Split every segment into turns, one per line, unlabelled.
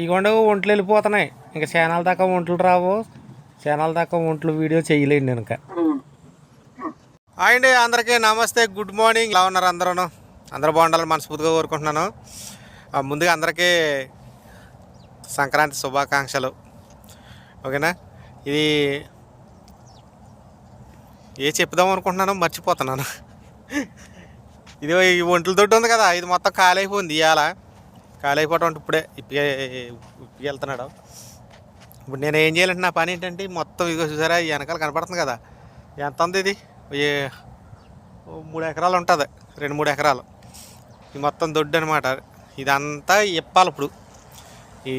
ఇగోండి ఒంట్లు వెళ్ళిపోతున్నాయి. ఇంకా ఛానల్ దాకా ఒంట్లు రావు. ఛానల్ దాకా ఒంట్లు వీడియో చేయలేండి ఇంకా. అండి అందరికీ నమస్తే గుడ్ మార్నింగ్. ఎలా ఉన్నారు అందరూ అందరూ బాగుండాలని మనస్ఫూర్తిగా కోరుకుంటున్నాను. ముందుగా అందరికీ సంక్రాంతి శుభాకాంక్షలు. ఓకేనా? ఇది ఏ చెప్దాం అనుకుంటున్నానో మర్చిపోతున్నాను. ఇది ఈ ఒంట్ల దొడ్డు ఉంది కదా ఇది మొత్తం ఖాళీ అయిపోయింది ఇవాళ. ఖాళీ అయిపోవటం అంటే ఇప్పుడే ఇప్పి ఇప్పి వెళ్తున్నాడు. ఇప్పుడు నేను ఏం చేయాలంటే నా పని ఏంటంటే మొత్తం ఇదిగో చూసారా ఈ వెనకాల కనపడుతుంది కదా. ఎంత ఉంది ఇది? మూడు ఎకరాలు ఉంటుంది రెండు మూడు ఎకరాలు. ఇది మొత్తం దొడ్డు అనమాట ఇదంతా ఇప్పాలి ఇప్పుడు. ఈ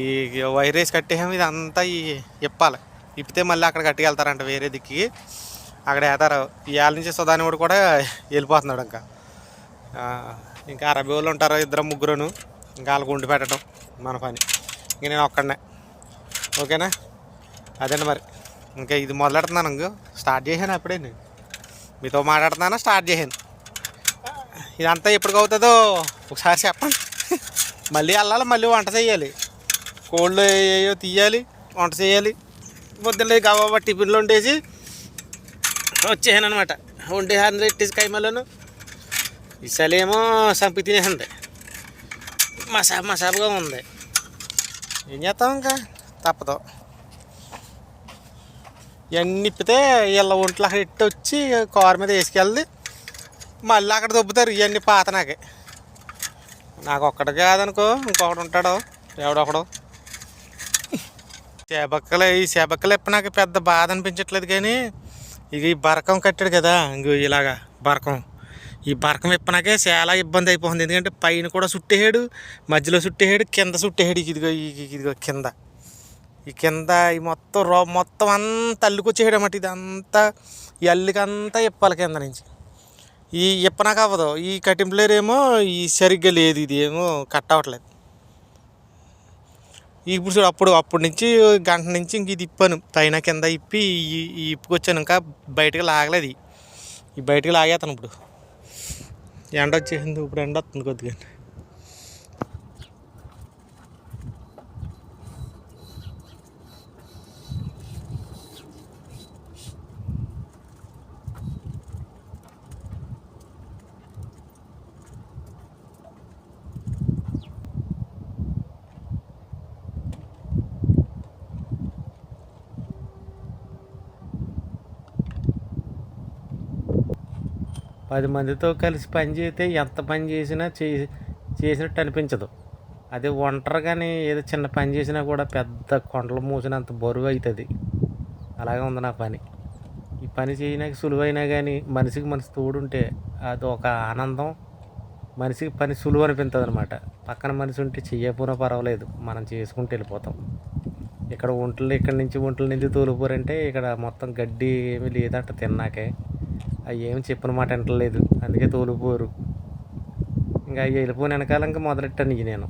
వైరేస్ కట్టేసాము ఇదంతా ఈ ఇప్పాలి. ఇప్పితే మళ్ళీ అక్కడ కట్టుకెళ్తారంట వేరే దిక్కి. అక్కడ వేతారు ఇవాళ నుంచి సుధానివాడు కూడా వెళ్ళిపోతున్నాడు ఇంకా. ఇంకా అరబీ వాళ్ళు ఉంటారు ఇద్దరు ముగ్గురును. ఇంకా వాళ్ళకు ఉండి పెట్టడం మన పని. ఇంక నేను ఒక్కడనే. ఓకేనా? అదండి మరి? ఇంకా ఇది మొదలెడుతున్నాను ఇంకో. స్టార్ట్ చేశాను అప్పుడే నేను. మీతో మాట్లాడుతున్నాను? స్టార్ట్ చేశాను. ఇదంతా ఎప్పటికవుతుందో అవుతుందో ఒకసారి చెప్పండి. మళ్ళీ వెళ్ళాలి మళ్ళీ వంట చేయాలి. కోళ్ళు ఏయో తీయాలి వంట చేయాలి. పొద్దున్న గబాబా టిఫిన్లు వండేసి వచ్చేసాను అనమాట వండేసాను రెట్టేసి కైమలను ఇసలేమో సంపి తినేసింది మసాబ్ మసాబ్గా ఉంది ఏం చేస్తాం ఇంకా తప్పదు ఇవన్నీ ఇప్పితే వీళ్ళ ఒంట్లో అక్కడ ఇట్టి వచ్చి కారు మీద వేసుకెళ్ళి మళ్ళీ అక్కడ దొబ్బుతారు ఇవన్నీ పాత నాకే నాకు ఒక్కటి కాదనుకో ఇంకొకడు ఉంటాడు ఎవడొకడు చేపక్కలు ఈ చేపక్కలు ఎప్పుడు నాకు పెద్ద బాధ అనిపించట్లేదు కానీ ఇది బరకం కట్టాడు కదా ఇంకో ఇలాగా బరకం ఈ బరకం విప్పనాకే చాలా ఇబ్బంది అయిపోతుంది. ఎందుకంటే పైన కూడా చుట్టేసాడు మధ్యలో చుట్టేసాడు కింద చుట్టేసాడు ఇదిగో ఈ- ఇదిగో కింద. ఈ కింద ఈ మొత్తం రో మొత్తం అంతా అల్లుకొచ్చేసాడు అన్నమాట. ఇదంతా ఈ అల్లికంతా ఇప్పాలి కింద నుంచి. ఈ ఇప్పనాక అవ్వదు. ఈ కటింప్లేర్ ఏమో ఈ సరిగ్గా లేదు ఇది ఏమో కట్ అవ్వట్లేదు. ఇప్పుడు చూడు అప్పుడు అప్పటి నుంచి గంట నుంచి ఇంక ఇది ఇప్పాను. పైన కింద ఇప్పి ఈ ఈ ఇప్పుకొచ్చాను. ఇంకా బయటకు లాగలేదు. ఈ. బయటకు లాగేస్తాను ఇప్పుడు. ఎండ వచ్చేసింది ఇప్పుడు ఎండ వస్తుంది కొద్దిగా పది మందితో కలిసి పని చేస్తే ఎంత పని చేసినా చే చేసినట్టు అనిపించదు. అదే ఒంటరిగానే ఏదో చిన్న పని చేసినా కూడా పెద్ద కొండలు మూసినంత బరువు అవుతుంది అలాగే ఉంది నా పని. ఈ పని చేయడానికి సులువైనా కానీ మనిషికి మనసు తోడుంటే అది ఒక ఆనందం. మనిషికి పని సులువు అనిపించదు అనమాట పక్కన మనిషి ఉంటే చెయ్యకపోయినా పర్వాలేదు. మనం చేసుకుంటూ వెళ్ళిపోతాం. ఇక్కడ ఒంట్లు ఇక్కడ నుంచి ఒంట్ల నుంచి తోలిపోరంటే ఇక్కడ మొత్తం గడ్డి ఏమీ లేదంట తిన్నాకే. అవి ఏమి చెప్పిన మాట వింటలేదు. అందుకే తోలిపోరు ఇంకా అవి వెళ్ళిపోయిన వెనకాల ఇంకా మొదలెట్టాను ఇక నేను.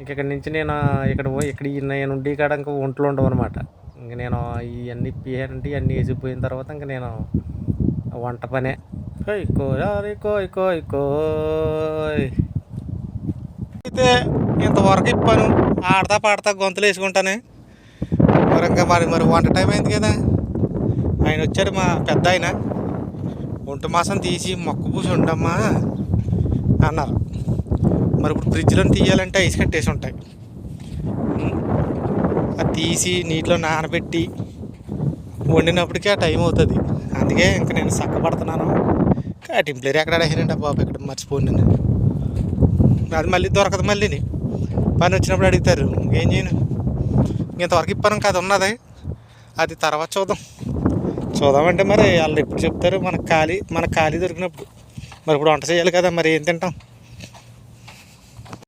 ఇంక ఇక్కడ నుంచి నేను ఇక్కడ ఇక్కడ ఈ నేను ఉండి కాడ ఇంకా ఒంట్లో ఉండవు అనమాట ఇంక నేను ఇవన్నీ ఇప్పియానంటే ఇవన్నీ వేసిపోయిన తర్వాత ఇంక నేను వంట పనే. కోయ్ కోయ్ కోయ్ కోయ్ కోయ్. అయితే ఇంతవరకు ఇప్పాను ఆడతా పాడతా గొంతులు వేసుకుంటాను. మరి ఇంకా మరి మరి వంట టైం అయింది కదా. ఆయన వచ్చారు మా పెద్ద ఆయన. ఒంటి మాసం తీసి మొక్క పూసి ఉండమ్మా అన్నారు. మరి ఇప్పుడు ఫ్రిడ్జ్లో తీయాలంటే ఐస్ కట్టేసి ఉంటాయి. అది తీసి నీటిలో నానబెట్టి వండినప్పటికీ ఆ టైం అవుతుంది. అందుకే ఇంకా నేను చక్కబడుతున్నాను. టెంప్లేర్ ఎక్కడ అడిగానండి బాబు? ఇక్కడ మర్చిపోండి నేను. అది మళ్ళీ దొరకదు మళ్ళీని పని వచ్చినప్పుడు అడుగుతారు. ఇంకేం చేయను? ఇంతవరకు ఇప్పాను కదా ఉన్నది. అది తర్వాత చూద్దాం. చూద్దామంటే మరి వాళ్ళు ఎప్పుడు చెప్తారు? మనకు ఖాళీ మనకు ఖాళీ దొరికినప్పుడు. మరి ఇప్పుడు వంట చేయాలి కదా మరి ఏం తింటాం?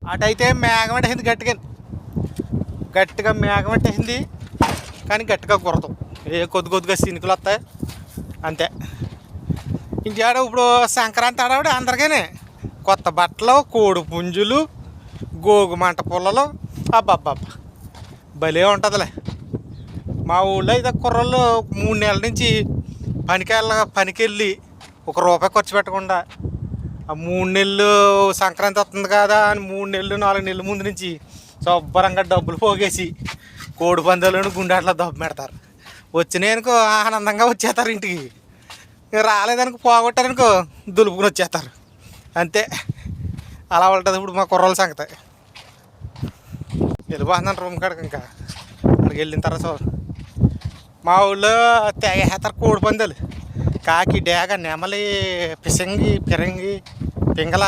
అటైతే మేఘం గట్టిగా. గట్టిగా మేఘం కానీ గట్టిగా కురదు ఏ కొద్ది కొద్దిగా సినుకులు వస్తాయి. అంతే. ఇంకేడ ఇప్పుడు సంక్రాంతి ఆడవిడ అందరికీనే కొత్త బట్టలు కోడి పుంజులు గోగు మంట పుల్లలు. అబ్బబ్బబ్బ. భలే ఉంటుందిలే. మా ఊళ్ళో అయితే కుర్రలు మూడు నెలల నుంచి పనికెళ్ళ పనికెళ్ళి ఒక రూపాయి ఖర్చు పెట్టకుండా ఆ మూడు నెలలు సంక్రాంతి వస్తుంది కదా అని మూడు నెలలు నాలుగు నెలల ముందు నుంచి శుభ్రంగా డబ్బులు పోగేసి కోడి పందాలను గుండాట్లో దెబ్బ పెడతారు. వచ్చినాయనుకో ఆనందంగా వచ్చేస్తారు ఇంటికి. రాలేదనుకో పోగొట్టారనుకో దులుపుకుని వచ్చేస్తారు. అంతే. అలా ఉంటుంది ఇప్పుడు మా కుర్రోళ్ళ సంగతి. వెళ్ళిపోతున్నాను రూమ్ కాడికి ఇంకా. అక్కడికి వెళ్ళిన తర్వాత మా ఊళ్ళో తెగేస్తారు కోడి పందాలు. కాకి డేగ నెమలి పిసంగి పిరంగి పింగళ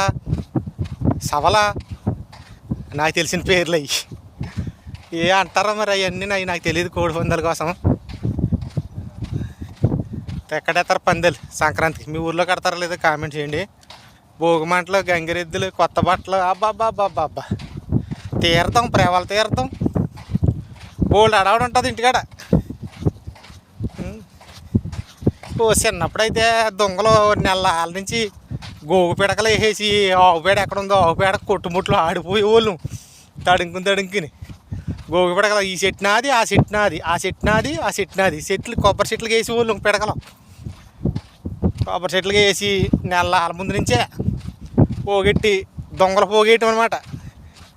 సవల నాకు తెలిసిన పేర్లు అవి ఏ అంటారో మరి అవన్నీ నాకు నాకు తెలియదు కోడి పందాల కోసం. ఎక్కడెత్తారు పందాలు? సంక్రాంతికి. మీ ఊర్లో కడతారో లేదో కామెంట్ చేయండి. భోగి మంటలు గంగిరెద్దులు కొత్త బట్టలు అబ్బా అబ్బా అబ్బా అబ్బా అబ్బా తీర్థం ప్రేమల తీర్థం బోల్డ్ అడవడం ఉంటుంది ఇంటికాడ. చిన్నప్పుడైతే దొంగలు నెల నుంచి గోగు పిడకలు వేసేసి ఆవుపేడ ఎక్కడ ఉందో ఆవుపేడ కొట్టుముట్లు ఆడిపోయేవాళ్ళం. తడుంకుని తడుంకుని. గోగు పిడకలు ఈ చెట్టు నాది ఆ చెట్టు నాది ఆ చెట్టు నాది ఆ చెట్టు నాది. చెట్లు కొబ్బరి చెట్లకి వేసి వాళ్ళు పిడకలు. కొబ్బరి చెట్లకి వేసి నెల ముందు నుంచే పోగెట్టి దొంగలు పోగేయటం అనమాట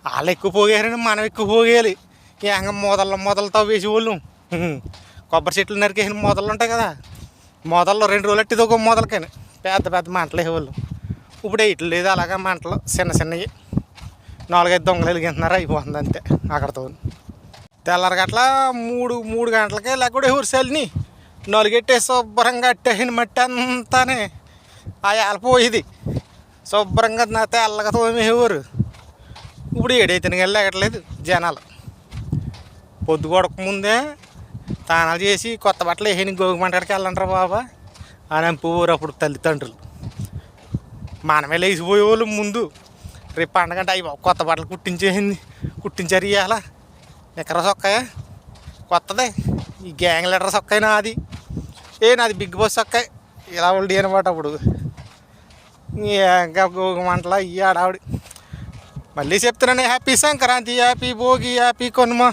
వాళ్ళు ఎక్కువ పోగేయాలని మనం ఎక్కువ పోగేయాలి. ఏంగ మొదల మొదలతో వేసేవాళ్ళం కొబ్బరి చెట్లు నరికేసిన మొదలు ఉంటాయి కదా. మొదల్లో రెండు రోజులు ఇదొక మొదలకని. పెద్ద పెద్ద మంటలు వేసేవాళ్ళు. ఇప్పుడు ఇట్లు లేదు అలాగా మంటలు చిన్న చిన్నవి. నాలుగైదు దొంగలు వెలిగింటున్నారు అయిపోతుంది అంతే అక్కడతో. తెల్లారి గట్ల మూడు మూడు గంటలకే లేకుండా హురిసెల్ని నలుగెట్టే శుభ్రంగా అట్టేసిన మట్టి అంతానే. ఆ ఏలపోయేది శుభ్రంగా నా తెల్లగా తోమేవారు. ఇప్పుడు ఏడైతే వెళ్ళగట్లేదు జనాలు. పొద్దు కొడక ముందే స్నానాలు చేసి కొత్త బట్టలు వేసి గోగు మంటడికి వెళ్ళంటారు బాబా అని అంపూరు అప్పుడు తల్లిదండ్రులు మనమే లేచిపోయేవాళ్ళు ముందు. రేపు పండగ అంటే అయ్యి కొత్త బట్టలు కుట్టించేసింది. కుట్టించారు ఇవాళ ఎక్కడ సొక్కయా? కొత్తదే. ఈ గ్యాంగ్ లెటర్ సొక్కాయ నాది. ఏ నాది బిగ్ బాస్ సొక్కాయ? ఇలా ఉండి అనమాట అప్పుడు. ఇంకా గోగు మంటల ఈ ఆడావిడి. మళ్ళీ చెప్తున్నాను happy Sankranti happy Bhogi happy Kanuma.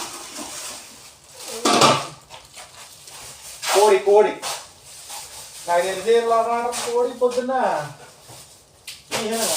కోడి కోడి నాకు తెలిసి లోపల కోడి పొద్దున్న తీయను.